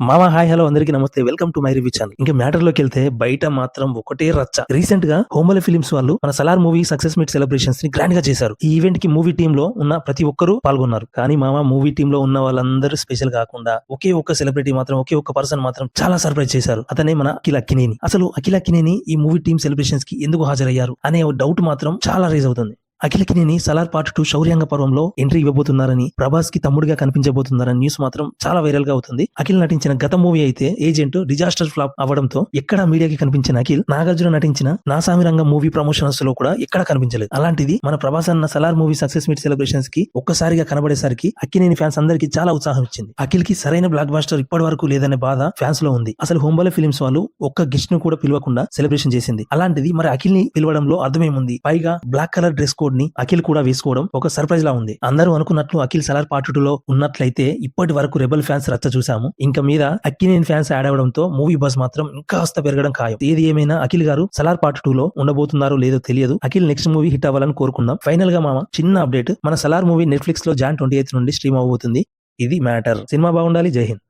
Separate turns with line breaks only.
మామ hi hello అందరికీ నమస్తే. Welcome to my review channel. ఇంకా మ్యాటర్లోకి వెళ్తే బయట మాత్రం ఒకటే రచ్చ. రీసెంట్గా హోమల ఫిలిమ్స్ వాళ్ళు మన సలార్ మూవీ సక్సెస్ మీట్ సెలబ్రేషన్స్ని గ్రాండ్గా చేశారు. ఈ ఈవెంట్కి మూవీ టీమ్లో ఉన్న ప్రతి ఒక్కరూ పాల్గొన్నారు. కానీ మామ మూవీ టీమ్లో ఉన్న వాళ్ళందరూ స్పెషల్ కాకుండా ఒకే ఒక్క సెలబ్రిటీ మాత్రం ఒకే ఒక్క పర్సన్ మాత్రం చాలా సర్ప్రైజ్ చేశారు. అతనే మన అఖిల అక్కినేని. అసలు అఖిల అక్కినేని ఈ మూవీ టీమ్ సెలబ్రేషన్స్కి ఎందుకు హాజరయ్యారు అనే డౌట్ మాత్రం చాలా రేజ్ అవుతుంది. అఖిలకినేని సలార్ పార్ట్ టూ శౌర్యాంగ పర్వంలో ఎంట్రీ ఇవ్వబోతున్నారని ప్రభాస్కి తమ్ముడిగా కనిపించబోతున్నారని న్యూస్ మాత్రం చాలా వైరల్గా అవుతుంది. అఖిల్ నటించిన గత మూవీ అయితే ఏజెంట్ డిజాస్టర్ ఫ్లాప్ అవ్వడంతో ఎక్కడ మీడియాకి కనిపించిన అఖిల్ నాగార్జున నటించిన నాసామి రంగం మూవీ ప్రమోషన్స్లో కూడా ఎక్కడ కనిపించలేదు. అలాంటిది మన ప్రభాస్ అన్న సలార్ మూవీ సక్సెస్ మీట్ సెలబ్రేషన్స్కి ఒక్కసారిగా కనబడేసరికి అక్కినేని ఫ్యాన్స్ అందరికీ చాలా ఉత్సాహం ఇచ్చింది. అఖిల్కి సరైన బ్లాక్ బాస్టర్ ఇప్పటి వరకు లేదనే బాధ ఫ్యాన్స్లో ఉంది. అసలు హోంబల ఫిలిమ్స్ వాళ్ళు ఒక్క గిస్ట్ను కూడా పిలవకుండా సెలబ్రేషన్ చేసింది. అలాంటిది మరి అఖిల్ని పిలవడంలో అర్థమేముంది? పైగా బ్లాక్ కలర్ డ్రెస్ కోడ్ని అఖిల్ కూడా వేసుకోవడం ఒక సర్ప్రైజ్ లా ఉంది. అందరూ అనుకున్నట్లు అఖిల్ సలార్ పార్ట్ టూ లో ఉన్నట్లయితే ఇప్పటి వరకు రెబల్ ఫ్యాన్స్ రచ్చ చూసాము ఇంకా మీద అక్కినేని ఫ్యాన్స్ యాడ్ అవడంతో మూవీ బస్ మాత్రం ఇంకా కాస్త పెరగడం ఖాయం. ఏది ఏమైనా అఖిల్ గారు సలార్ పార్ట్ టూ లో ఉండబోతున్నారో లేదో తెలియదు. అఖిల్ నెక్స్ట్ మూవీ హిట్ అవ్వాలని కోరుకుందాం. ఫైనల్గా మామ చిన్న అప్డేట్ మన సలార్ మూవీ నెట్ఫ్లిక్స్లో జాన్ ట్వంటీ ఎయిత్ నుండి స్ట్రీమ్ అవబోతుంది ఇది మ్యాటర్ సినిమా బాగుండాలి. జై హింద్.